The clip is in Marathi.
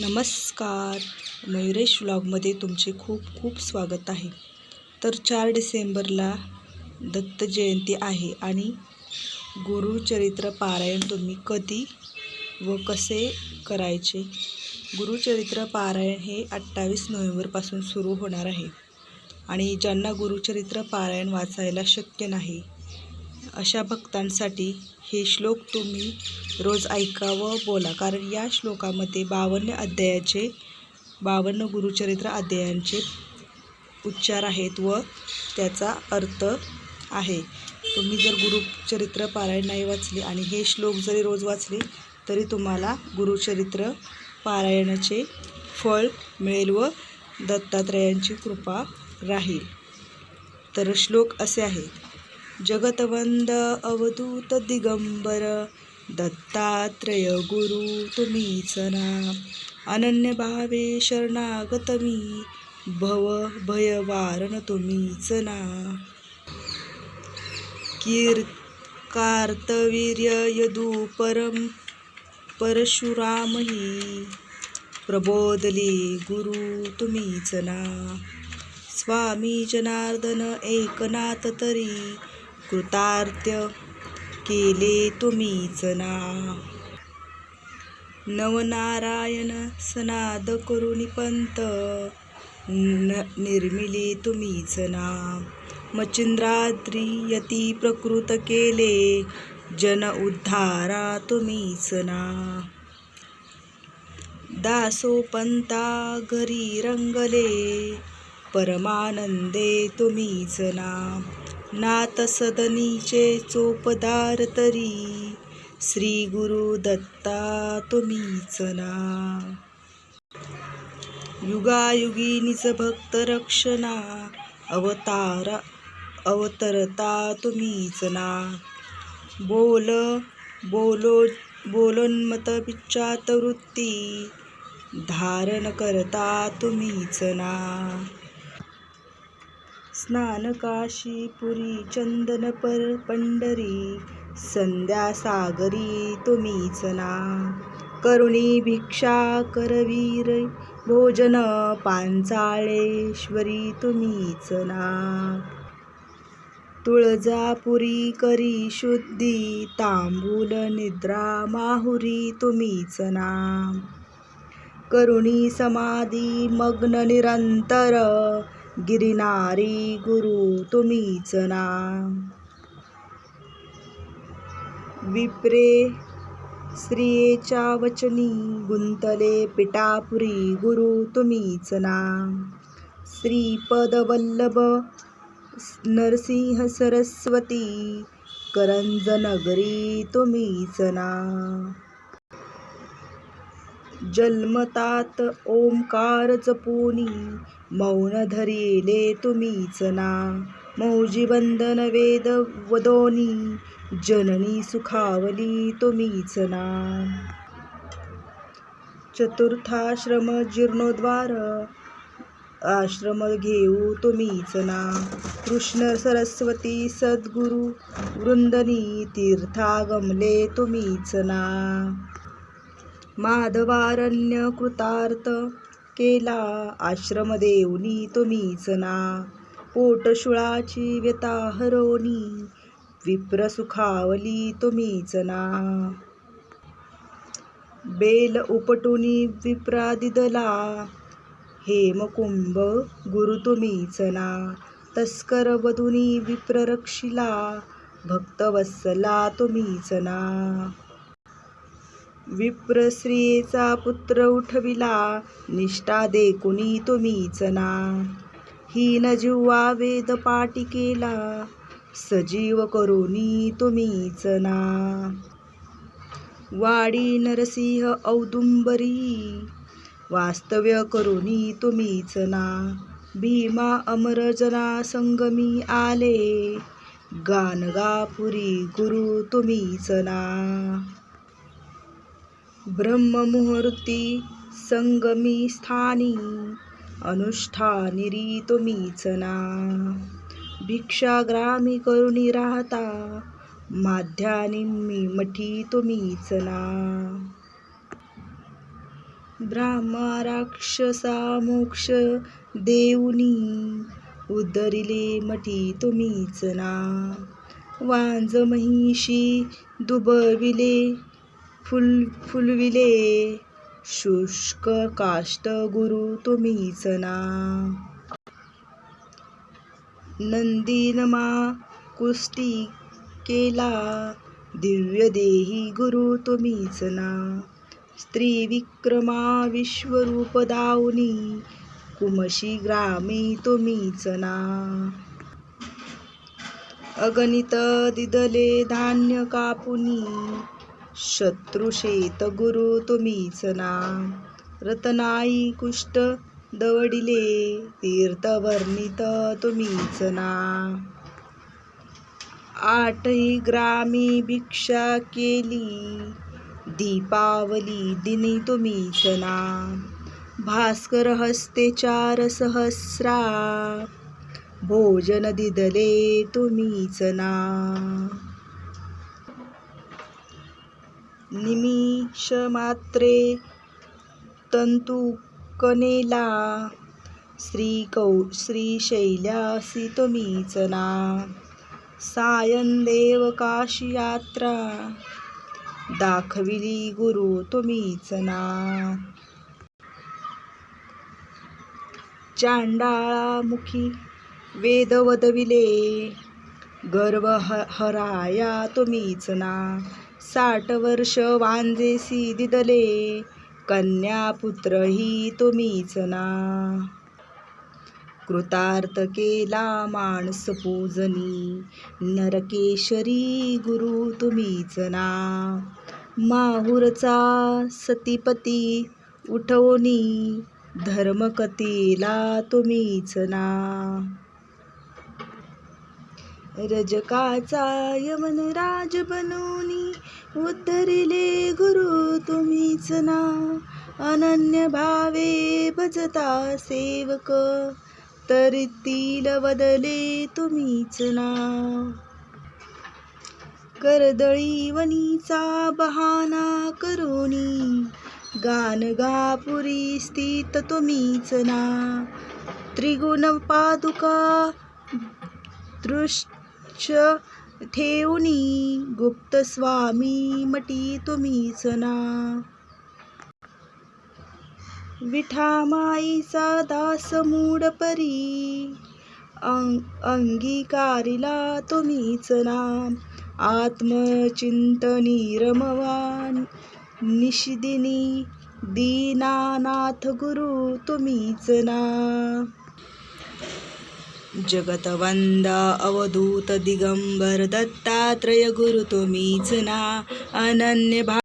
नमस्कार. मयुरेश व्लॉगमध्ये तुमचे खूप खूप स्वागत आहे. तर चार डिसेंबरला दत्त जयंती आहे आणि गुरुचरित्र पारायण तुम्ही कधी व कसे करायचे? गुरुचरित्र पारायण हे अठ्ठावीस नोव्हेंबरपासून सुरू होणार आहे आणि ज्यांना गुरुचरित्र पारायण वाचायला शक्य नाही अशा भक्तांसाठी हे श्लोक तुम्ही रोज ऐका व बोला. कारण या श्लोकामध्ये बावन्न अध्यायाचे बावन्न गुरुचरित्र अध्यायांचे उच्चार आहेत व त्याचा अर्थ आहे. तुम्ही जर गुरुचरित्र पारायण नाही वाचले आणि हे श्लोक जरी रोज वाचले तरी तुम्हाला गुरुचरित्र पारायणाचे फळ मिळेल व दत्तात्रयांची कृपा राहील. तर श्लोक असे आहेत जगतवंद अवधूत दिगंबर दत्तात्रय गुरु तुम्हीच ना अनन्य भावे शरणागत मी भव भयवारण तुम्हीच ना कीर् कार्तवीर्य यदू परम परशुरामही प्रबोधली गुरु तुम्हीच ना स्वामी जनार्दन एकनाथ तरी कृतार्थ केले तुम्हीच ना. नवनारायण सनाद करुणी पंत न निर्मिले तुम्हीच ना. मचिंद्राद्री यती प्रकृत केले जन उद्धारा तुम्हीच ना. दासोपंता घरी रंगले परमानंदे तुम्हीच ना. नाथ सदनीचे चोपदार तरी. श्री गुरु दत्ता तुम्हीच ना युगायुगी निज भक्त रक्षणा. अवतार अवतरता तुम्हीच ना बोल बोलो बोलोन्मत पिच्चात वृत्ती. धारण करता तुम्हीच ना स्नान काशी पुरी चंदन पर पंढरी संध्या सागरी तुम्हीच ना. करुणी भिक्षा करवीर भोजन पांचाळेश्वरी तुम्हीच ना. तुळजापुरी करी शुद्धी तांबूल निद्रा माहुरी तुम्हीच ना. करुणी समाधी मग्न निरंतर गिरिनारी गुरु तुम्हीच ना विप्रे स्त्रियेच्या वचनी गुंतले पिटापुरी गुरु तुम्हीच ना श्रीपदवल्लभ नरसिंह सरस्वती करंजनगरी तुम्हीच ना जन्मतात ओंकार जपुनी मौन धरिले तुम्हीच ना मौजी बंधन वेद वदोनी जननी सुखावली तुम्हीच ना चतुर्थाश्रम जीर्णोद्वार आश्रम घेऊ तुम्हीच ना कृष्ण सरस्वती सद्गुरु वृंदनी तीर्थागमले तुम्हीच ना माधवारण्य कृतार्थ केला. आश्रम देऊनी तुम्हीच ना पोटशुळाची व्यता हरोनी विप्र सुखावली तुम्हीच ना बेल उपटुनी विप्रा दिदला हेमकुंभ गुरु तुम्हीच ना तस्कर वधुनी विप्र रक्षिला भक्तवत्सला तुम्हीच ना विप्र पुत्र उठविला निष्ठा कुणी तुम्हीच ना हीन जीवा वेद पाटी केला सजीव करुणी तुम्हीच ना वाडी नरसिंह औदुंबरी वास्तव्य करुणी तुम्हीच ना भीमा अमरजना संगमी आले गानगापुरी गुरु तुम्हीच ना ब्रह्ममुहूर्ती संगमी स्थानी अनुष्ठानिरी तुम्हीच ना भिक्षाग्रामी करुणी राहता माध्यानिम्मी मठी तुम्हीच ना ब्राह्मा राक्षसा मोक्ष देऊनी उदरिले मठी तुम्हीच ना वांज महिषी दुबविले फुल फुलविले. शुष्क काष्ट गुरु तुम्हीच ना. नंदीनमा कुस्ती केला. दिव्य देही गुरु तुम्हीच ना. स्त्री विक्रमा विश्वरूप दावनी कुमशी ग्रामी तुम्हीच ना. अगणित दिदले धान्य कापुनी. शत्रुशेत गुरु तुम्हीच ना. रतनाई कुष्ट दवडिले तीर्थवर्णित तुम्हीच ना. आठही ग्रामी भिक्षा केली दीपावली दिनी तुम्हीच ना. भास्कर हस्ते चार सहस्रा भोजन दिदले तुम्हीच ना. निमिष मात्रे तंतू श्री कौ श्रीशैल्यासी तुम्हीच ना सायन देव काशी यात्रा दाखविली गुरु तुम्हीच ना चांडाळामुखी वेद वदविले गर्व ह हराया तुम्हीच ना. साठ वर्ष वांजेसी दिदले कन्या पुत्र ही तुम्हीच ना. कृतार्थ केला माणस पूजनी नरकेशरी गुरु तुम्हीच ना. माहुरचा सतीपती उठवणी धर्मकथेला तुम्हीच ना. रजकाचा यमन राज बनवनी उद्धरिले गुरु तुम्हीच ना. अनन्य भावे भजता सेवक तरीतील बदले तुम्हीच ना. करदळी वनीचा बहाना करुनी गान गापुरी स्थित तुम्हीच ना. त्रिगुण पादुका दृष्ट लक्ष ठेवणी गुप्त स्वामी मटी तुम्हीच ना विठामाईचा दास मूड परी अं अंगीकारिला तुम्हीच ना आत्मचिंतनी रमवान निशिदिनी दीनानाथ गुरु तुम्हीच ना जगतवंद अवधूत दिगंबर दत्तात्रय गुरु तुम्हीच ना अनन्य भा